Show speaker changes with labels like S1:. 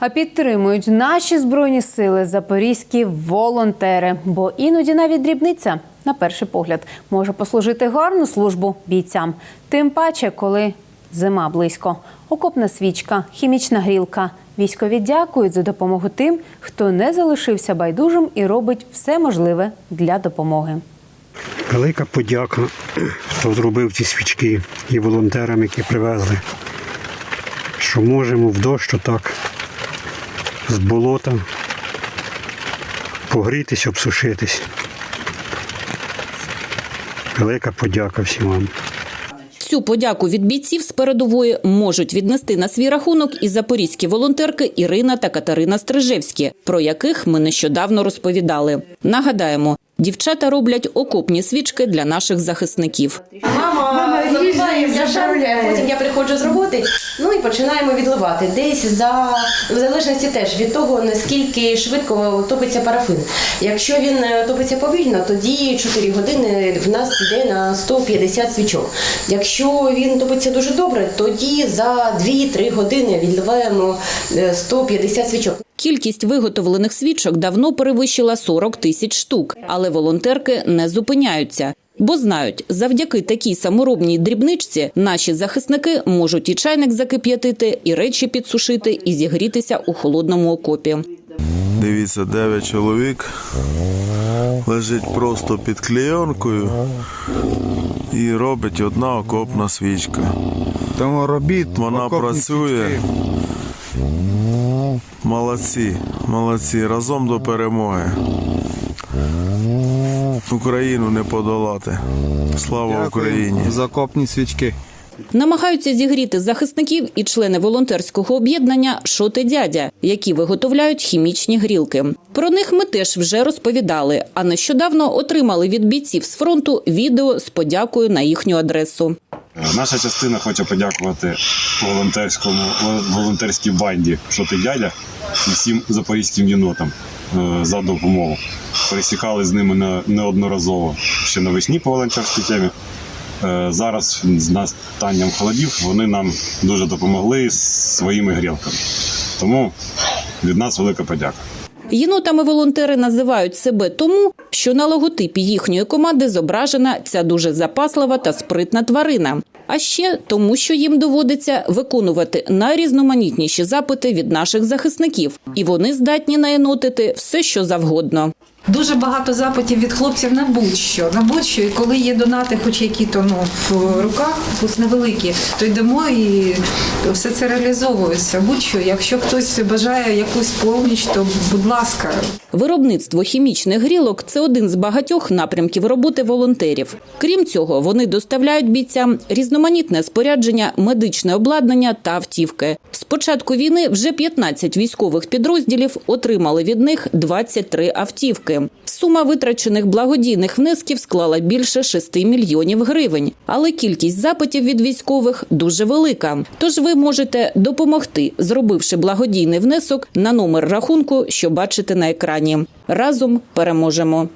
S1: А підтримують наші збройні сили запорізькі волонтери, бо іноді навіть дрібниця, на перший погляд, може послужити гарну службу бійцям. Тим паче, коли зима близько. Окопна свічка, хімічна грілка. Військові дякують за допомогу тим, хто не залишився байдужим і робить все можливе для допомоги.
S2: Велика подяка, хто зробив ці свічки і волонтерам, які привезли. Що можемо в дощ так з болота погрітись, обсушитись. Велика подяка всім вам.
S3: Всю подяку від бійців з передової можуть віднести на свій рахунок і запорізькі волонтерки Ірина та Катерина Стрижевські, про яких ми нещодавно розповідали. Нагадаємо, дівчата роблять окопні свічки для наших захисників.
S4: Мама заливає бляшанки, потім я приходжу з роботи, ну і починаємо відливати. Десь за в залежності теж від того, наскільки швидко топиться парафин. Якщо він е, топиться повільно, тоді 4 години в нас йде на 150 свічок. Якщо він топиться дуже добре, тоді за 2-3 години відливаємо е, 150 свічок.
S3: Кількість виготовлених свічок давно перевищила 40 тисяч штук, але волонтерки не зупиняються. Бо знають, завдяки такій саморобній дрібничці наші захисники можуть і чайник закип'ятити, і речі підсушити, і зігрітися у холодному окопі.
S5: Дивіться, дев'ять чоловік лежить просто під клейонкою і робить одна окопна свічка.
S6: Тому робіт
S5: Вона працює.
S6: свічки.
S5: Молодці, молодці, разом до перемоги. Україну не подолати. Слава
S6: Дякую
S5: Україні!
S6: Закопні свічки.
S3: Намагаються зігріти захисників і члени волонтерського об'єднання Шоти дядя, які виготовляють хімічні грілки. Про них ми теж вже розповідали. А нещодавно отримали від бійців з фронту відео з подякою на їхню адресу.
S7: Наша частина хоче подякувати волонтерському волонтерській банді «Що ти дядя» і всім запорізьким єнотам е, за допомогу. Пересікали з ними неодноразово ще навесні по волонтерській темі. Е, Зараз з настанням холодів вони нам дуже допомогли своїми грілками. Тому від нас велика подяка.
S3: Єнотами волонтери називають себе тому, що на логотипі їхньої команди зображена ця дуже запаслива та спритна тварина. А ще тому, що їм доводиться виконувати найрізноманітніші запити від наших захисників, і вони здатні наєнотити все, що завгодно.
S8: Дуже багато запитів від хлопців на будь-що. На будь-що, і коли є донати, хоч які то ну, в руках, хоч невеликі, то йдемо і все це реалізовується. Будь-що, якщо хтось бажає якусь поміч, то будь ласка,
S3: Виробництво хімічних грілок це один з багатьох напрямків роботи волонтерів. Крім цього, вони доставляють бійцям різноманітне спорядження, медичне обладнання та автівки. З початку війни вже 15 військових підрозділів отримали від них 23 автівки. Сума витрачених благодійних внесків склала більше 6 мільйонів гривень, але кількість запитів від військових дуже велика. Тож ви можете допомогти, зробивши благодійний внесок на номер рахунку, що бачите на екрані. Разом переможемо.